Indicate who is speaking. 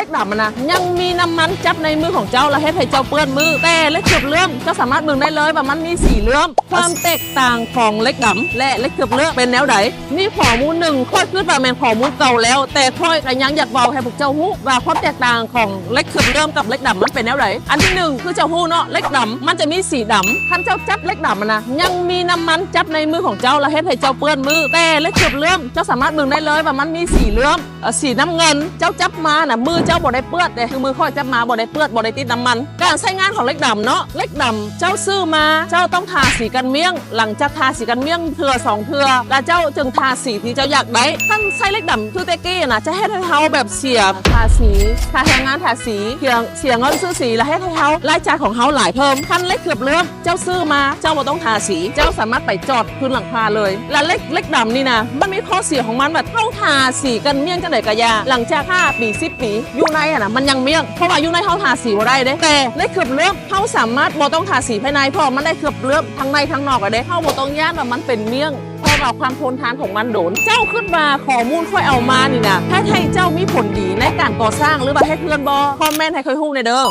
Speaker 1: ล็กดำมันนะยังมีน้ำมันจับในมือของเจ้าและเฮ็ดให้เจ้าเปื้อนมือ แต่เล็กเกือบเลื่อมเจ้าสามารถเบิ่งได้เลยว่ามันมีสีเลื่อมความแตกต่างของเล็กดำและเล็กเกือบเลื่อมเป็นแนวใดนี่ข้อมูลหนึ่งค่อยขึ้นมาแมนข้อมูลเก่าแล้ว แต่ค่อยก็ยังอยากบอกให้พวกเจ้าฮู้ว่าความแตกต่างของเล็กเกือบเลื่อมกับเล็กดำมันเป็นแนวใดอันที่หนึ่งคือเจ้าฮู้เนาะเล็กดำมันจะมีสีดำท่านเจ้าจับเล็กดำมันนะยังมีน้ำมันจับในมือของเจ้าและเฮ็ดให้เจ้าเปื้อนมือ แต่เล็กเกือบเลื่อมเจ้าสามารถเบิ่งได้เลยว่ามันมีสีเลื่อมสีน้ำเงินเจ้าจับมาน่ะมือจ้าบ่ได้เปื้อนแต่คือมือค่อยจับมาบ่ได้เปื้อนบ่ได้ติดน้ำมัน การใช้งานของเล็กดำเนาะเล็กดำเจ้าซื้อมาเจ้าต้องทาสีกันเมี่ยง หลังจากทาสีกันเมี่ยงเถื่อสองเถื่อแล้วเจ้าจึงทาสีที่เจ้าอยากได้ท่านใช้เล็กดำคือเตกี้นะจะให้ให้เฮาแบบเสียบทาสีทาแรงงานทาสีเสียงเสียเงินซื้อสีแล้วให้ให้เฮารายจ่ายของเฮาหลายเพิ่มท่านเล็กเกือบเลื่อมเจ้าซื้อมาเจ้าบ่ต้องทาสีเจ้าสามารถไปจอดพื้นหลังคาเลย และเล็กเล็กดำนี่นะมันมีข้อเสียของมันแบบเท่าทาสีกันเมี่ยงจังไดกะยาหลังจาก5ปี10ปีอยู่ในอะนะมันยังเมี่ยงเพราะว่าอยู่ในเขาทาสีบ่ได้เด้แต่ในเกือบเลือบเขาสามารถบ่ต้องทาสีภายในเพราะมันได้เกือบเลือบทั้งในทั้งนอกอะเด้เขาบ่ต้องย่านว่ามันเป็นเมี่ยงเพราะว่าความทนทานของมันโดน เจ้าขึ้นมาข้อมูลค่อยเอามานี่นะถ้าให้เจ้ามีผลดีในการก่อสร้างหรือว่าให้เพื่อนบอคอมเมนต์ให้ค่อยฮู้ในเด้อ